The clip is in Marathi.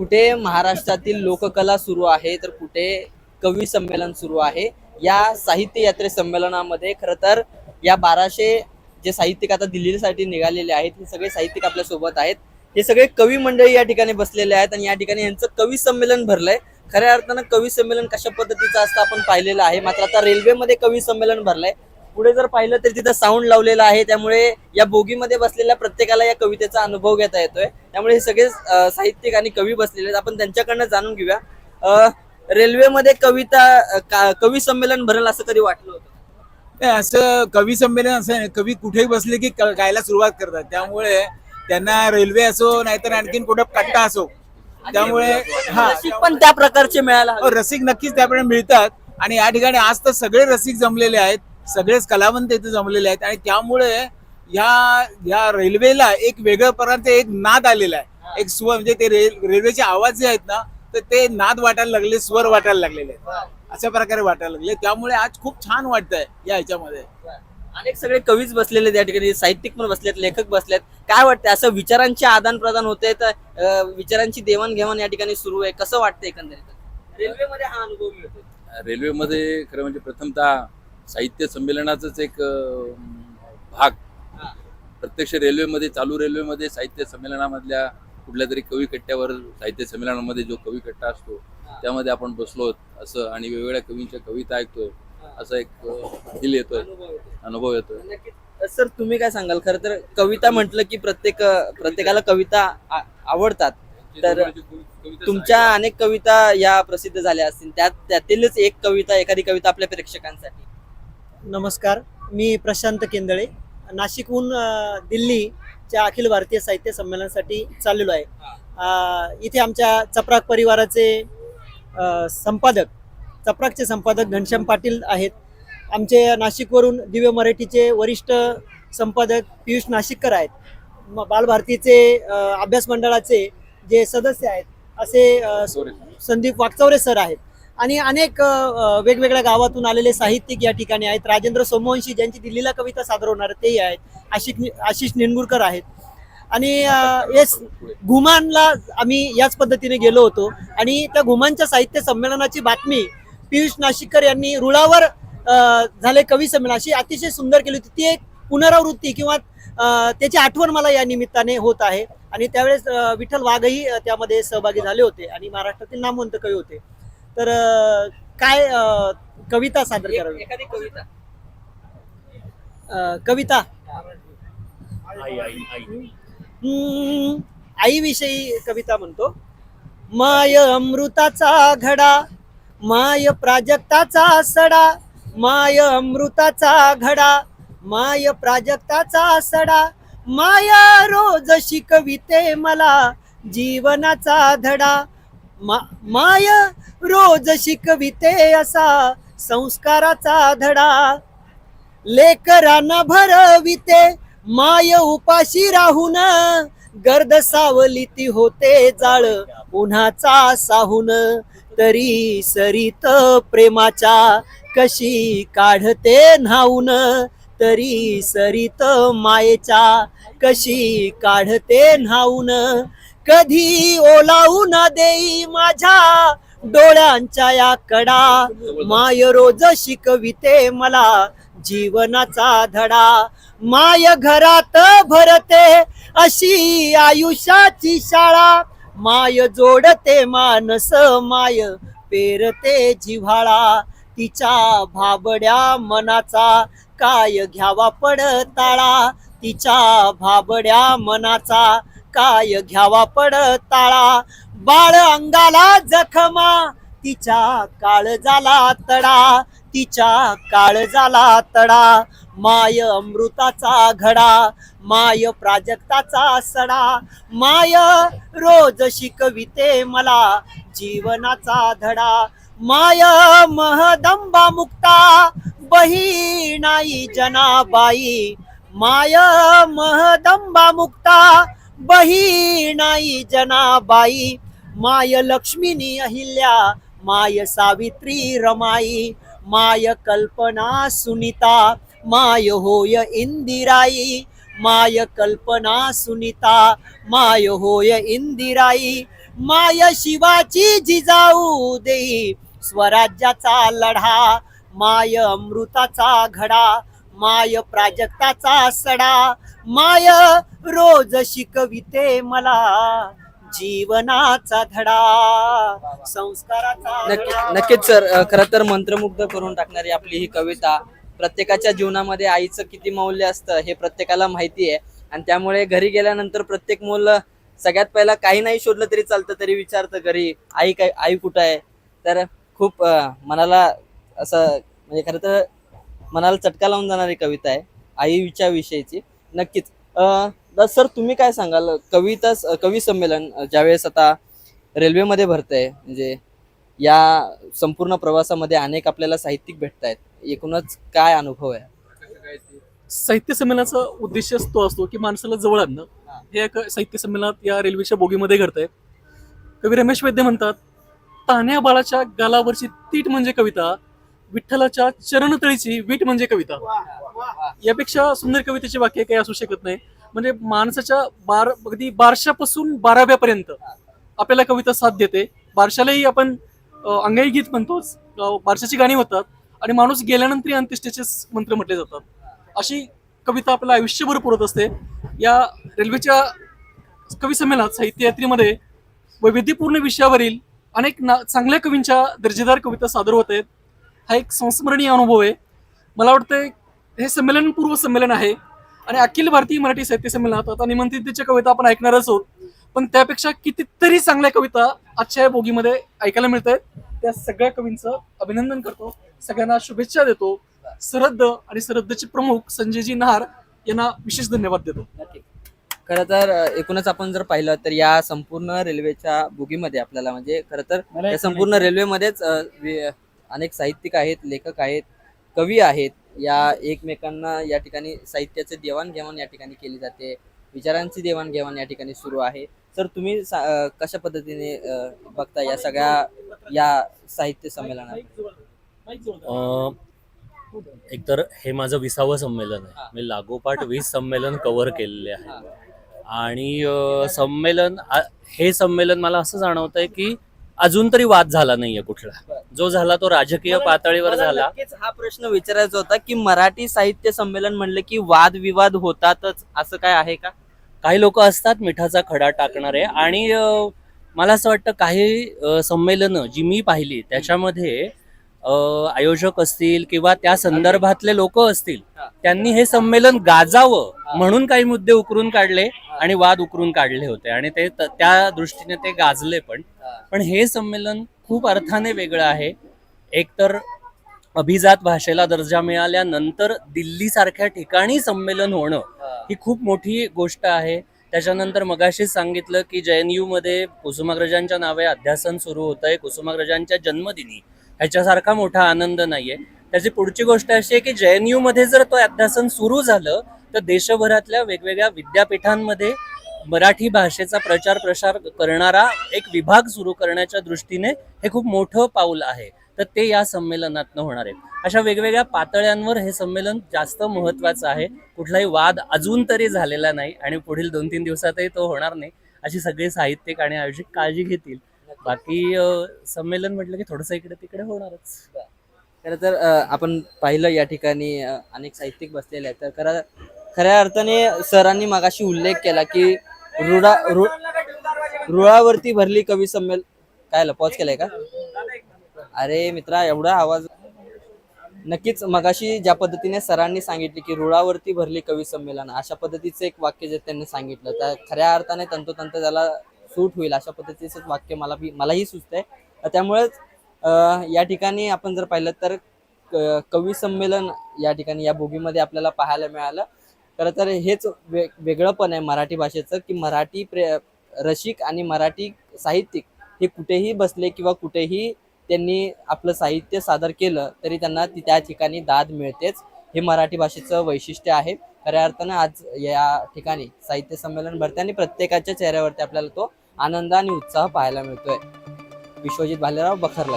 कुठे महाराष्ट्रातील लोककला सुरू आहे तर कुठे कवी संमेलन सुरू आहे या साहित्य यात्रे संमेलनामध्ये खरं तर या बाराशे जे साहित्यिक आता दिल्लीसाठी निघालेले आहेत हे सगळे साहित्यिक आपल्यासोबत आहेत. हे सगळे कवी मंडळी या ठिकाणी बसलेले आहेत आणि या ठिकाणी यांचं कवी संमेलन भरलंय. खऱ्या अर्थानं कवी संमेलन कशा पद्धतीचं असतं आपण पाहिलेलं आहे मात्र आता रेल्वेमध्ये कवी संमेलन भरलंय. पुढे जर पाहिलं तर तिथं साऊंड लावलेला आहे. त्यामुळे या बोगीमध्ये बसलेल्या प्रत्येकाला या कवितेचा अनुभव घेता येतोय. त्यामुळे हे सगळे साहित्यिक आणि कवी बसलेले आहेत. आपण त्यांच्याकडनं जाणून घेऊया. रेल्वेमध्ये कविता कवी संमेलन भरेल असं कधी वाटलं होतं? नाही असं कवी संमेलन असं कवी कुठेही बसले की गायला सुरुवात करतात. त्यामुळे त्यांना रेल्वे असो नाहीतर आणखीन कुठं कट्टा असो. त्यामुळे हा. रसिक पण त्या प्रकारचे मिळायला हवे. हो, रसिक नक्कीच त्यामुळे मिळतात. आणि या ठिकाणी आज तर सगळे रसिक जमलेले आहेत. सगळेच कलावंत इथे जमलेले आहेत आणि त्यामुळे या या रेल्वेला एक वेगळं पर्यंत एक नाद आलेला आहे. एक स्वर म्हणजे ते रेल रेल्वेचे आवाज जे आहेत ना तर ते नाद वाटायला लागले स्वर वाटायला लागलेले आहेत. अशा प्रकारे वाटायला लागले. त्यामुळे आज खूप छान वाटतंय या ह्याच्यामध्ये. अनेक सगळे कवीच बसलेले त्या ठिकाणी साहित्यिक पण बसलेत लेखक बसलेत. काय वाटतं असं विचारांचे आदान प्रदान होते तर विचारांची देवाणघेवाण या ठिकाणी सुरू आहे. कसं वाटतं एकंदरीत? रेल्वेमध्ये हा अनुभव मिळतो रेल्वेमध्ये खरं म्हणजे प्रथमतः साहित्य संमेलनाचाच एक भाग. प्रत्यक्ष रेल्वेमध्ये चालू रेल्वेमध्ये साहित्य संमेलनामधल्या कुठल्या तरी कवी कट्ट्यावर साहित्य संमेलनामध्ये जो कवी कट्टा असतो त्यामध्ये आपण बसलो असं आणि वेगवेगळ्या कवींच्या कविता ऐकतोय असं एक फील येतोय. अनुभव येतोय. सर तुम्ही काय सांगाल? खरं तर कविता म्हटलं की प्रत्येक प्रत्येकाला कविता आवडतात. तर तुमच्या अनेक कविता या प्रसिद्ध झाल्या असतील. त्यात त्यातीलच एक कविता एखादी कविता आपल्या प्रेक्षकांसाठी. नमस्कार मी प्रशांत केंदळे. नाशिकहून दिल्लीच्या अखिल भारतीय साहित्य संमेलनासाठी चाललेलो आहे. इथे आमच्या चपराक परिवाराचे संपादक चपराकचे संपादक घनश्याम पाटील आहेत. आमचे नाशिकवरून दिव्य मराठीचे वरिष्ठ संपादक पियुष नाशिककर आहेत. म- बालभारतीचे अभ्यास मंडळाचे जे सदस्य आहेत असे संदीप वागचौरे सर आहेत. आणि अनेक वेगवेगळ्या गावातून आलेले साहित्यिक या ठिकाणी आहेत. राजेंद्र सोमवंशी ज्यांची दिल्लीला कविता सादर होणार आहे तेही आहेत. आशिष आशिष निनगुरकर आहेत. आणि येस घुमानला आम्ही याच पद्धतीने गेलो होतो. आणि त्या घुमानच्या साहित्य संमेलनाची बातमी पियुष नाशिककर यांनी रुळावर झाले कवी संमेलन. अशी अतिशय सुंदर केली होती. ती एक पुनरावृत्ती किंवा त्याची आठवण मला या निमित्ताने होत आहे. आणि त्यावेळेस विठ्ठल वाघही त्यामध्ये सहभागी झाले होते. आणि महाराष्ट्रातील नामवंत कवी होते. तर काय कविता सादर करावी? एखादी कविता. अ, कविता. हम्म, आईविषयी कविता म्हणतो. माय अमृताचा घडा माय प्राजक्ताचा सडा माय अमृताचा घडा माय प्राजक्ताचा सडा माया रोज शिकविते मला जीवनाचा धडा मा- माय रोज शिकविते असा संस्काराचा धडा. लेकरांना भरविते माय उपाशी राहून. गर्द सावलीती होते जाळ उन्हाचा साहून. तरी सरीत प्रेमाच्या कशी काढते न्हाऊन. तरी सरीत मायेच्या कशी काढते न्हाऊन. कधी ओलावू ना देई माझ्या डोळ्यांच्या या कडा. माय रोज शिकविते मला जीवनाचा धडा. माय घरात भरते अशी आयुष्याची शाळा. माय जोडते मानस माय पेरते जिव्हाळा. तिच्या भाबड्या मनाचा काय घ्यावा पडताळा. तिच्या भाबड्या मनाचा काय घ्यावा पडताळा बाळ अंगाला जखमा. तिच्या काळजाला तडा. तिच्या काळजाला तडा. माय अमृताचा घडा. माय प्राजक्ताचा सडा. माय रोज शिकविते मला जीवनाचा धडा. माय महदंबा मुक्ता. बहीणाई जनाबाई. माय महदंबा मुक्ता. बहीणाई जनाबाई माय लक्ष्मीनी अहिल्या माय सावित्री रमाई माय कल्पना सुनीता माय होय इंदिराई माय कल्पना सुनीता माय होय इंदिराई माय शिवाची जिजाऊ देई स्वराज्याचा लढा माय अमृताचा घडा माय प्राजक्ताचा सडा माय रोज शिकविते मला जीवनाचा धडा संस्काराचा नक्की नक्कीच सर. खर तर मंत्रमुग्ध करून टाकणारी आपली ही कविता प्रत्येकाच्या जीवनामध्ये आईचं किती मौल्य असतं हे प्रत्येकाला माहिती आहे. आणि त्यामुळे घरी गेल्यानंतर प्रत्येक मूल सगळ्यात पहिला काही नाही शोधलं तरी चालतं तरी विचारतं घरी आई काय आई कुठं आहे? तर खूप मनाला असं म्हणजे खरं तर मनाला चटका लावून जाणारी कविता आहे आईच्या विषयीची नक्कीच. सर तुम्ही काय सांगाल? कविता कवी संमेलन ज्यावेळेस आता रेल्वेमध्ये भरतंय म्हणजे या संपूर्ण प्रवासामध्ये अनेक आपल्याला साहित्यिक भेटत आहेत एकूणच काय अनुभव आहे? साहित्य संमेलनाचा उद्देशच तो असतो की माणसाला जवळ आणणं. हे एक साहित्य संमेलनात या रेल्वेच्या बोगीमध्ये घडतंय. कवी रमेश वैद्य म्हणतात तान्या बाळाच्या गालावरची तीट म्हणजे कविता विठ्ठलाच्या चरणतळीची वीट म्हणजे कविता. यापेक्षा सुंदर कवितेचे वाक्य काही असू शकत नाही. म्हणजे माणसाच्या बार अगदी बारशापासून बाराव्यापर्यंत आपल्याला कविता साथ देते. बारशालाही आपण अंगाई गीत म्हणतोच. बारशाची गाणी होतात आणि माणूस गेल्यानंतर अंत्येष्टेचे मंत्र म्हटले जातात. अशी कविता आपल्याला आयुष्यभर पुरत असते. या रेल्वेच्या कवी संमेलनात साहित्य यात्रेमध्ये वैविध्यपूर्ण विषयावरील अनेक ना चांगल्या कवींच्या दर्जेदार कविता सादर होत आहेत. हा एक संस्मरणीय अनुभव आहे. मला वाटतं हे संमेलन पूर्व संमेलन आहे आणि अखिल भारतीय मराठी साहित्य संमेलनात आता निमंत्रितच्या कविता आपण ऐकणारच आहोत. पण त्यापेक्षा कितीतरी चांगल्या कविता आजच्या या बोगीमध्ये ऐकायला मिळत आहेत त्या सगळ्या कवींचं अभिनंदन करतो. सगळ्यांना शुभेच्छा देतो. सरहद्द आणि सरहद्दचे प्रमुख संजयजी नहार यांना विशेष धन्यवाद देतो. खरं तर एकूणच आपण जर पाहिलं तर या संपूर्ण रेल्वेच्या बुगीमध्ये आपल्याला म्हणजे खरं तर या संपूर्ण रेल्वेमध्येच अनेक साहित्यिक आहेत लेखक आहेत कवी आहेत. या एकमेकांना या ठिकाणी साहित्याचे देवाणघेवाण या ठिकाणी केली जाते. विचारांची देवाणघेवाण या ठिकाणी सुरू आहे. तर तुम्ही कशा पद्धतीने बघता या सगळ्या या साहित्य संमेलनात? एकतर हे माझं विसावं संमेलन आहे. मी लागोपाठ वीस संमेलन कव्हर केलेले आहे आणि संमेलन हे संमेलन मला असं जाणवतंय की अजून तरी वाद झाला नाहीये कुठला. जो झाला तो राजकीय पातळीवर मला झाला. नक्कीच हा प्रश्न विचारायचा होता की मराठी साहित्य संमेलन म्हणलं की वादविवाद होतातच असं काय आहे का? काही लोक असतात मिठाचा खडा टाकणारे आणि अं, मला असं वाटतं काही संमेलन जी मी पाहिली त्याच्यामध्ये अं, आयोजक असतील किंवा त्या संदर्भातले लोक असतील हा. त्यांनी हे संमेलन गाजावं. म्हणून काही मुद्दे उकरून काढले आणि वाद उकरून काढले होते आणि ते त- त्या दृष्टीने ते गाजले पण. पण हे संमेलन खूप अर्थाने वेगळं आहे. एकतर अभिजात भाषेला दर्जा मिळाल्यानंतर दिल्लीसारख्या ठिकाणी संमेलन होणं ही. खूप मोठी गोष्ट आहे. त्याच्यानंतर मगाशीच सांगितलं की JNU मध्ये कुसुमाग्रजांच्या नावे अध्यासन सुरू होत आहे कुसुमाग्रजांच्या जन्मदिनी. ह्याच्यासारखा मोठा आनंद नाहीये. त्याची पुढची गोष्ट अशी आहे की JNU मध्ये जर तो अध्यासन सुरू झालं तर देशभरातल्या वेगवेगळ्या विद्यापीठांमध्ये मराठी भाषेचा प्रचार प्रसार करणारा एक विभाग सुरू करण्याच्या दृष्टीने हे खूप मोठं पाऊल आहे. तर ते या संमेलनातनं होणार आहे. अशा वेगवेगळ्या पातळ्यांवर हे संमेलन जास्त महत्वाचं आहे. कुठलाही वाद अजून तरी झालेला नाही आणि पुढील दोन तीन दिवसातही तो होणार नाही अशी सगळे साहित्यिक आणि आयोजक काळजी घेतील. बाकी संमेलन म्हटलं की थोडंसं इकडे तिकडे होणारच. खरं तर आपण पाहिलं या ठिकाणी अनेक साहित्यिक बसलेले आहेत. तर खरं खऱ्या अर्थाने सरांनी मागाशी उल्लेख केला की रुळा रु रुळावरती भरली कवी संमेल काय पॉज केलाय का? अरे मित्रा एवढा आवाज नक्कीच मगाशी ज्या पद्धतीने सरांनी सांगितले की रुळावरती भरली कवी संमेलन अशा पद्धतीचं एक वाक्य जे त्यांनी सांगितलं. त्या खऱ्या अर्थाने तंतोतंत त्याला सूट होईल. अशा पद्धतीचं वाक्य मला बी मलाही सुचतंय. त्यामुळेच या ठिकाणी आपण जर पाहिलं तर क- कवी संमेलन या ठिकाणी या बोगीमध्ये आपल्याला पाहायला मिळालं. खरं तर हेच वे वेगळं पण आहे मराठी भाषेचं की मराठी प्रे रसिक आणि मराठी साहित्यिक हे कुठेही बसले किंवा कुठेही त्यांनी आपलं साहित्य सादर केलं तरी त्यांना ती त्या ठिकाणी दाद मिळतेच. हे मराठी भाषेचं वैशिष्ट्य आहे. खऱ्या अर्थानं आज या ठिकाणी साहित्य संमेलन भरते आणि प्रत्येकाच्या चेहऱ्यावरती आपल्याला तो आनंद आणि उत्साह पाहायला मिळतोय. विश्वजित भालेराव बखरला